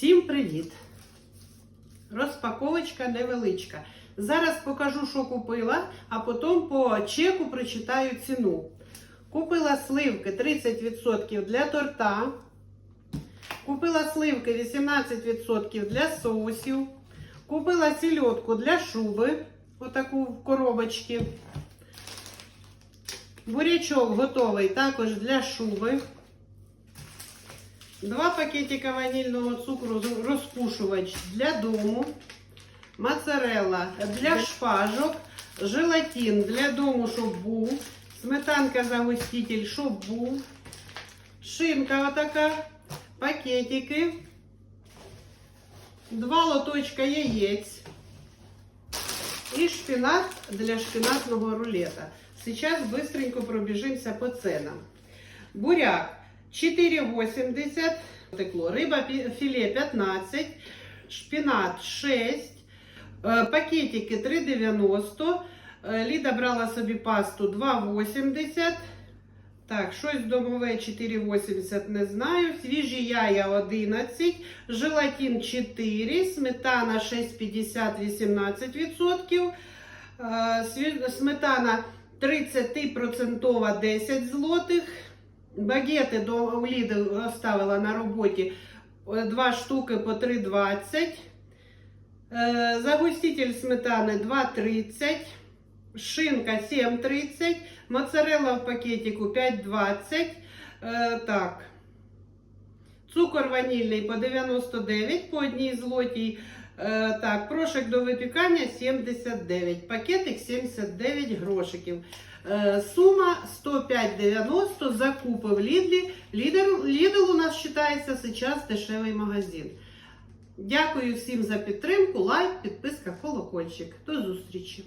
Всім привіт! Розпаковочка невеличка. Зараз покажу, що купила, а потім по чеку прочитаю ціну. Купила сливки 30% для торта. Купила сливки 18% для соусів. Купила сільотку для шуби, отаку в коробочці. Бурячок готовий також для шуби. Два пакетика ванільного цукру з- розпушувач для дому, моцарелла для шпажок, желатин для дому, щоб був, сметанка загуститель, щоб був, шинка отака, пакетики, два лоточка яєць і шпинат для шпинатного рулета. Сейчас быстренько пробежимся по ценам. Буряк 4,80 текло. Риба філе 15, шпінат 6, е, пакетики 3,90. Е, Ліда брала собі пасту 2,80. Так, щось домове 4,80 не знаю. Свіжі яя 11, желатин 4, сметана 6,50 18%. Е, Сметана 30% 10 злотих. Багети до у оставила на роботі е, два штуки по 3,20. Е, Загуститель сметани 2,30. Шинка 7,30. Моцарелла в пакетику 5,20. Е, Так. Цукор ванільний по 99 по одній злотій. Е, Так, прошик до випікання 79. Пакетик 79 грошиків. Е, Сума 105,90 закупи в Лідлі. Лідер, Лідл у нас вважається зараз дешевий магазин. Дякую всім за підтримку, лайк, підписка, колокольчик. До зустрічі!